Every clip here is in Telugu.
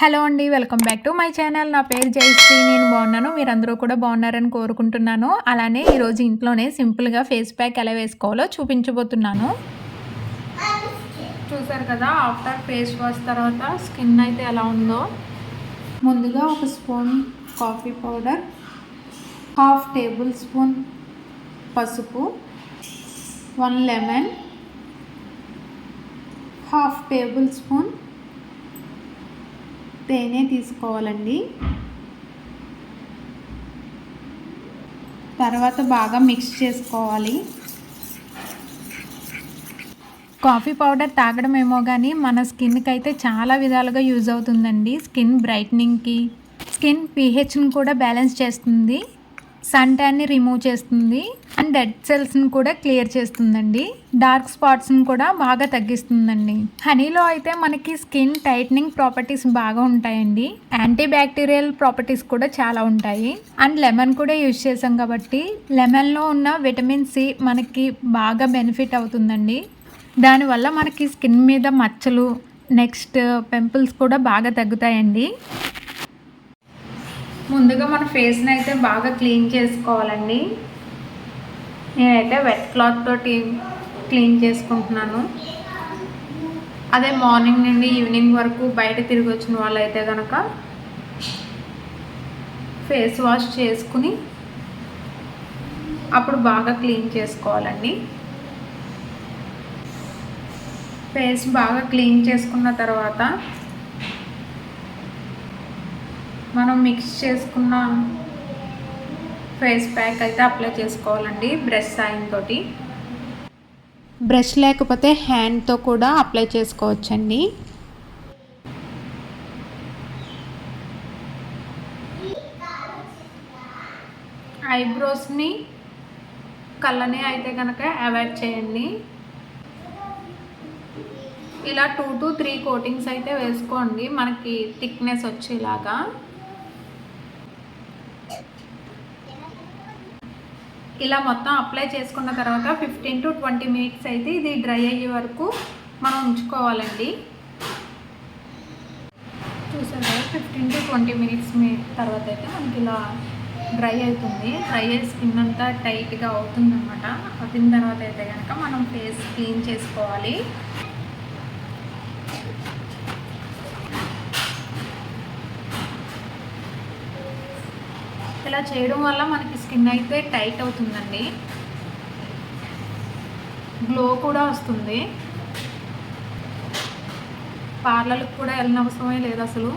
హలో అండి welcome back to my channel. నా పేరు జయశ్రీ నేను బాగున్నాను. మీరందరూ కూడా బాగున్నారని కోరుకుంటున్నాను. అలానే ఈరోజు ఇంట్లోనే సింపుల్గా ఫేస్ ప్యాక్ ఎలా వేసుకోవాలో చూపించబోతున్నాను. చూసారు కదా ఆఫ్టర్ ఫేస్ వాష్ తర్వాత స్కిన్ అయితే ఎలా ఉందో. ముందుగా ఒక spoon coffee powder half tablespoon పసుపు one lemon half tablespoon తేనె తీసుకోవాలండి. తర్వాత బాగా మిక్స్ చేసుకోవాలి. కాఫీ పౌడర్ తాగడం ఏమో కానీ మన స్కిన్కి అయితే చాలా విధాలుగా యూజ్ అవుతుందండి. స్కిన్ బ్రైట్నింగ్కి స్కిన్ పీహెచ్ని కూడా బ్యాలెన్స్ చేస్తుంది. సన్ ట్యాన్ని రిమూవ్ చేస్తుంది అండ్ డెడ్ సెల్స్ని కూడా క్లియర్ చేస్తుందండి. డార్క్ స్పాట్స్ని కూడా బాగా తగ్గిస్తుందండి. హనీలో అయితే మనకి స్కిన్ టైట్నింగ్ ప్రాపర్టీస్ బాగా ఉంటాయండి. యాంటీ బ్యాక్టీరియల్ ప్రాపర్టీస్ కూడా చాలా ఉంటాయి. అండ్ లెమన్ కూడా యూజ్ చేసాం కాబట్టి లెమన్లో ఉన్న విటమిన్ సి మనకి బాగా బెనిఫిట్ అవుతుందండి. దానివల్ల మనకి స్కిన్ మీద మచ్చలు నెక్స్ట్ పింపుల్స్ uh, కూడా బాగా తగ్గుతాయండి. ముందుగా మన ఫేస్ని అయితే బాగా క్లీన్ చేసుకోవాలండి. నేనైతే వెట్ క్లాత్ తోటి క్లీన్ చేసుకుంటున్నాను. అదే మార్నింగ్ నుండి ఈవినింగ్ వరకు బయట తిరిగి వచ్చిన వాళ్ళైతే కనుక ఫేస్ వాష్ చేసుకుని అప్పుడు బాగా క్లీన్ చేసుకోవాలండి. ఫేస్ బాగా క్లీన్ చేసుకున్న తర్వాత మనం మిక్స్ చేసుకున్న ఫేస్ ప్యాక్ అయితే అప్లై చేసుకోవాలండి బ్రష్ సాయంతో బ్రష్ లేకపోతే హ్యాండ్తో కూడా అప్లై చేసుకోవచ్చండి. ఐబ్రోస్ని కళ్ళని అయితే కనుక అవాయిడ్ చేయండి. ఇలా టూ టు త్రీ కోటింగ్స్ అయితే వేసుకోండి మనకి థిక్నెస్ వచ్చేలాగా. ఇలా మొత్తం అప్లై చేసుకున్న తర్వాత ఫిఫ్టీన్ టు ట్వంటీ మినిట్స్ అయితే ఇది డ్రై అయ్యే వరకు మనం ఉంచుకోవాలండి. చూసారు కదా ఫిఫ్టీన్ టు ట్వంటీ మినిట్స్ తర్వాత అయితే మనకి ఇలా డ్రై అవుతుంది. డ్రై అయ్యి స్కిన్ అంతా టైట్గా అవుతుంది అనమాట అవుతున్న తర్వాత అయితే కనుక మనం ఫేస్ క్లీన్ చేసుకోవాలి. ఇలా చేయడం వల్ల మనకి స్కిన్ అయితే టైట్ అవుతుందండి. గ్లో కూడా వస్తుంది. పార్లర్కి కూడా వెళ్ళిన అవసరమే లేదు అసలు.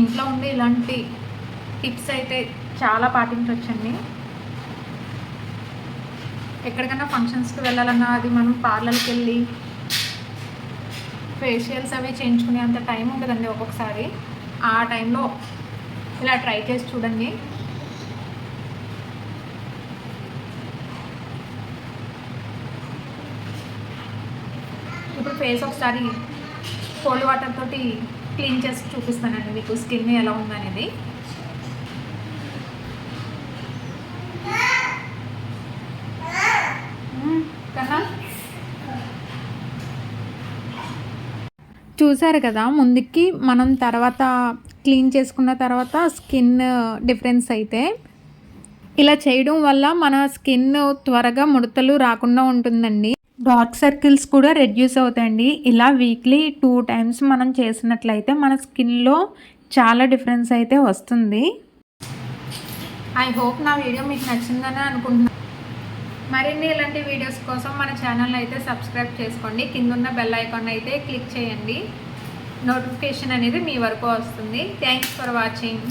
ఇంట్లో ఉండి ఇలాంటి టిప్స్ అయితే చాలా పాటించవచ్చండి ఎక్కడికైనా ఫంక్షన్స్కి వెళ్ళాలన్నా అది మనం పార్లర్కి వెళ్ళి ఫేషియల్స్ అవి చేయించుకునే అంత టైం ఉండదండి ఒక్కొక్కసారి. ఆ టైంలో ఇలా ట్రై చేసి చూడండి. ఇప్పుడు ఫేస్ ఒకసారి కోల్డ్ వాటర్ తోటి క్లీన్ చేసి చూపిస్తానండి. మీకు స్కిన్ ఎలా ఉందనేది. కన్నా చూసారు కదా ముందుకి మనం తర్వాత క్లీన్ చేసుకున్న తర్వాత స్కిన్ డిఫరెన్స్ అయితే ఇలా చేయడం వల్ల మన స్కిన్ త్వరగా ముడతలు రాకుండా ఉంటుందండి. డార్క్ సర్కిల్స్ కూడా రెడ్యూస్ అవుతాయండి. ఇలా వీక్లీ టూ టైమ్స్ మనం చేసినట్లయితే మన స్కిన్లో చాలా డిఫరెన్స్ అయితే వస్తుంది. ఐ హోప్ నా వీడియో మీకు నచ్చిందని అనుకుంటున్నాను మరిన్ని ఇలాంటి వీడియోస్ కోసం మన ఛానల్ అయితే సబ్స్క్రైబ్ చేసుకోండి. కింద ఉన్న బెల్ ఐకాన్ అయితే క్లిక్ చేయండి. నోటిఫికేషన్ అనేది మీ వరకు వస్తుంది. Thanks for watching.